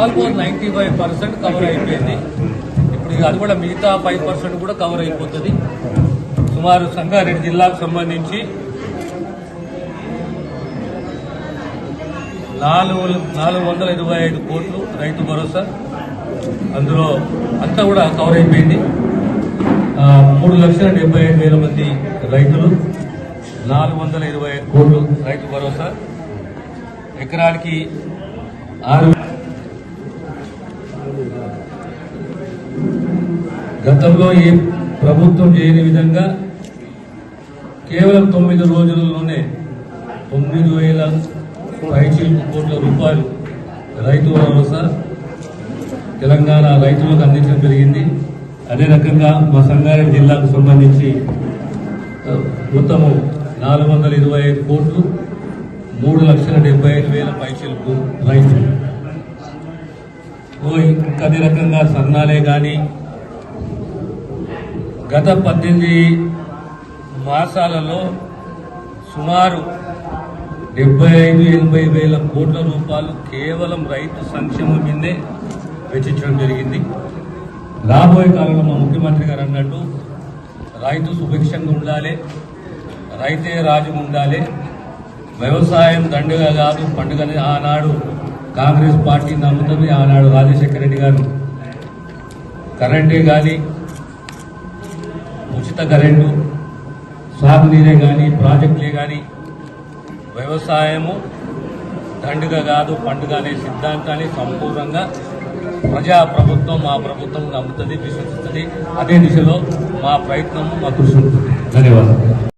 Almost ninety five percent cover అయిపోయింది. ఇప్పుడు అది కూడా మిగతా ఫైవ్ పర్సెంట్ కూడా కవర్ అయిపోతుంది. సుమారు సంగారెడ్డి జిల్లాకు సంబంధించి నాలుగు నాలుగు వందల ఇరవై ఐదు కోట్లు రైతు భరోసా. అందులో అంతా కూడా కవర్ అయిపోయింది. మూడు లక్షల డెబ్బై ఐదు వేల మంది రైతులు నాలుగు వందల ఇరవై ఐదు కోట్లు రైతు భరోసా. ఎకరానికి ఆరు గతంలో ఏ ప్రభుత్వం చేయని విధంగా కేవలం తొమ్మిది రోజులలోనే తొమ్మిది వేల పైచీలకు కోట్ల రూపాయలు రైతు భరోసా తెలంగాణ రైతులకు అందించడం జరిగింది. అదే రకంగా మా సంగారెడ్డి జిల్లాకు సంబంధించి మొత్తము నాలుగు వందల ఇరవై ఐదు కోట్లు మూడు లక్షల డెబ్బై ఐదు వేల పైచీలకు రైతులు. ఇంకా అదే రకంగా సన్నాలే కానీ గత పద్దెనిమిది మాసాలలో సుమారు డెబ్బై ఐదు ఎనభై వేల కోట్ల రూపాయలు కేవలం రైతు సంక్షేమం మీదే వెచ్చించడం జరిగింది. రాబోయే కాలంలో మా ముఖ్యమంత్రి గారు అన్నట్టు రైతు సుభిక్షంగా ఉండాలి రైతే రాజు ఉండాలి వ్యవసాయం దండుగా కాదు పండుగని ఆనాడు కాంగ్రెస్ పార్టీ నమ్ముతుంది ఆనాడు రాజశేఖర రెడ్డి గారు. కరెంటే కానీ ఉచిత కరెంటు సాగునీరే కానీ ప్రాజెక్టులే కానీ వ్యవసాయము దండుగ కాదు పండుగ అనే సిద్ధాంతాన్ని సంపూర్ణంగా ప్రజా ప్రభుత్వం మా ప్రభుత్వం నమ్ముతుంది విశ్వసిస్తుంది. అదే దిశలో మా ప్రయత్నము మా కృషి ఉంటుంది. ధన్యవాదాలు.